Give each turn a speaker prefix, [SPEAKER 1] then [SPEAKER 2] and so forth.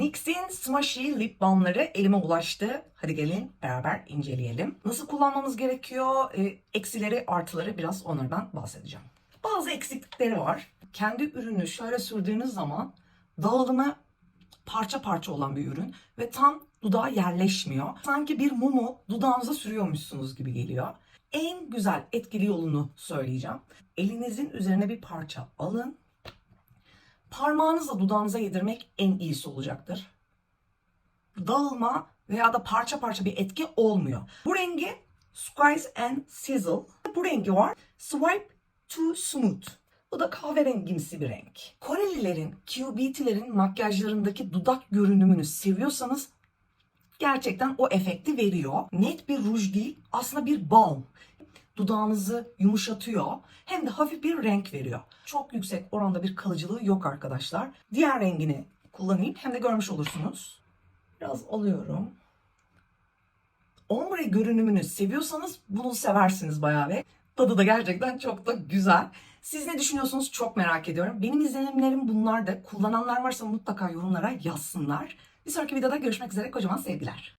[SPEAKER 1] NYX'in Smushy Lip Balmları elime ulaştı. Hadi gelin beraber inceleyelim. Nasıl kullanmamız gerekiyor? E, eksileri, artıları biraz onlardan bahsedeceğim. Bazı eksiklikleri var. Kendi ürünü şöyle sürdüğünüz zaman dağılımı parça parça olan bir ürün ve tam dudağa yerleşmiyor. Sanki bir mumu dudağınıza sürüyormuşsunuz gibi geliyor. En güzel etkili yolunu söyleyeceğim. Elinizin üzerine bir parça alın. Parmağınızla dudağınıza yedirmek en iyisi olacaktır. Dağılma veya da parça parça bir etki olmuyor. Bu rengi Squeeze and Sizzle. Bu rengi var. Swipe to Smooth. Bu da kahverengimsi bir renk. Korelilerin, QBT'lerin makyajlarındaki dudak görünümünü seviyorsanız gerçekten o efekti veriyor. Net bir ruj değil, aslında bir balm. Dudağınızı yumuşatıyor hem de hafif bir renk veriyor. Çok yüksek oranda bir kalıcılığı yok arkadaşlar. Diğer rengini kullanayım hem de görmüş olursunuz. Biraz alıyorum. Ombre görünümünü seviyorsanız bunu seversiniz bayağı ve tadı da gerçekten çok da güzel. Siz ne düşünüyorsunuz çok merak ediyorum. Benim izlenimlerim bunlar da. Kullananlar varsa mutlaka yorumlara yazsınlar. Bir sonraki videoda görüşmek üzere. Kocaman sevgiler.